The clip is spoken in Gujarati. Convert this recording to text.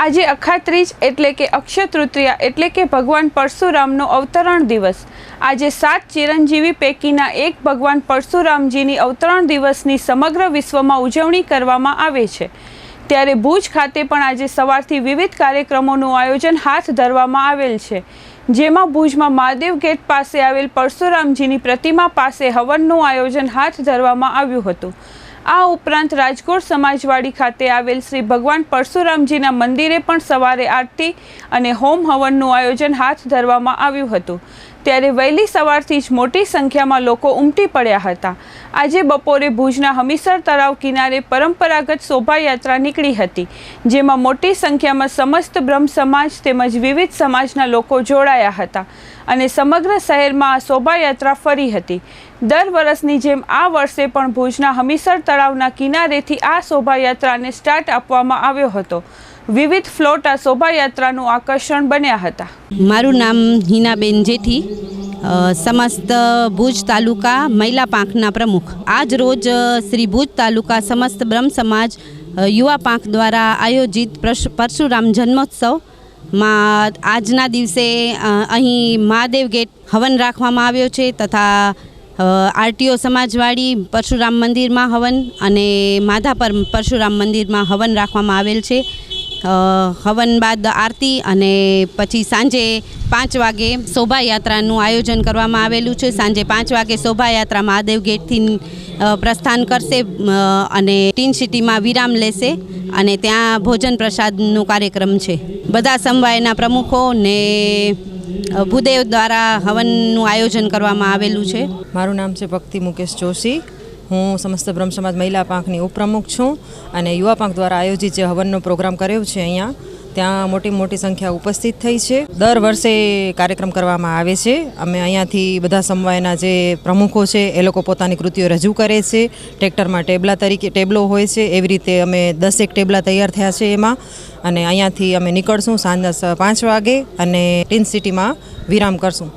આજે અખાત્રીજ એટલે કે અક્ષય તૃતીયા એટલે કે ભગવાન પરશુરામનો અવતરણ દિવસ. આજે સાત ચિરંજીવી પૈકીના એક ભગવાન પરશુરામજીની અવતરણ દિવસની સમગ્ર વિશ્વમાં ઉજવણી કરવામાં આવે છે. ત્યારે ભુજ ખાતે પણ આજે સવારથી વિવિધ કાર્યક્રમોનું આયોજન હાથ ધરવામાં આવેલ છે. જેમાં ભુજમાં મહાદેવ ગેટ પાસે આવેલ પરશુરામજીની પ્રતિમા પાસે હવનનું આયોજન હાથ ધરવામાં આવ્યું હતું. આ ઉપરાંત રાજકોટ સમાજવાડી ખાતે આવેલ શ્રી ભગવાન પરશુરામજીના મંદિરે પણ સવારે આરતી અને હોમ હવનનું આયોજન હાથ ધરવામાં આવ્યું હતું. ત્યારે વહેલી સવારથી જ મોટી સંખ્યામાં લોકો ઉમટી પડ્યા હતા. આજે બપોરે ભુજના હમીસર તળાવ કિનારે પરંપરાગત શોભાયાત્રા નીકળી હતી, જેમાં મોટી સંખ્યામાં સમસ્ત બ્રહ્મ સમાજ તેમજ વિવિધ સમાજના લોકો જોડાયા હતા અને સમગ્ર શહેરમાં આ શોભાયાત્રા ફરી હતી. દર વર્ષની જેમ આ વર્ષે પણ ભુજના હમીસર તળાવના કિનારેથી આ શોભાયાત્રાને સ્ટાર્ટ આપવામાં આવ્યો હતો. વિવિધ ફ્લોટ આ શોભાયાત્રાનું આકર્ષણ બન્યા હતા. મારું નામ હિનાબેન જેઠી. સમસ્ત ભુજ તાલુકા મહિલા પાંખના પ્રમુખ. આજ રોજ શ્રી ભુજ તાલુકા સમસ્ત બ્રહ્મ સમાજ યુવા પાંખ દ્વારા આયોજિત પ્રશ- પરશુરામ જન્મોત્સવમાં આજના દિવસે અહીં મહાદેવ ગેટ હવન રાખવામાં આવ્યો છે તથા આરટીઓ સમાજવાડી, પરશુરામ મંદિરમાં હવન અને માધાપર પરશુરામ મંદિરમાં હવન રાખવામાં આવેલ છે. હવન બાદ આરતી અને પછી સાંજે પાંચ વાગે શોભાયાત્રાનું આયોજન કરવામાં આવેલું છે. સાંજે પાંચ વાગે શોભાયાત્રા મહાદેવ ગેટથી પ્રસ્થાન કરશે અને ટીન સિટીમાં વિરામ લેશે અને ત્યાં ભોજન પ્રસાદનો કાર્યક્રમ છે. બધા સમવાયના પ્રમુખો ને ભૂદેવ દ્વારા હવનનું આયોજન કરવામાં આવેલું છે. મારું નામ છે ભક્તિ મુકેશ જોશી. હું સમસ્ત બ્રહ્મ સમાજ મહિલા પાંખની ઉપપ્રમુખ છું અને યુવા પાંખ દ્વારા આયોજિત જે હવનનો પ્રોગ્રામ કર્યો છે અહીંયા, ત્યાં મોટી મોટી સંખ્યા ઉપસ્થિત થઈ છે. દર વર્ષે કાર્યક્રમ કરવામાં આવે છે. અમે અહીંયાથી બધા સમવાયના જે પ્રમુખો છે, એ લોકો પોતાની કૃતિઓ રજૂ કરે છે. ટ્રેક્ટરમાં ટેબલા તરીકે, ટેબલો હોય છે. એવી રીતે અમે દસેક ટેબલા તૈયાર થયા છે એમાં. અને અહીંયાથી અમે નીકળશું સાંજના પાંચ વાગે અને ટીન સિટીમાં વિરામ કરશું.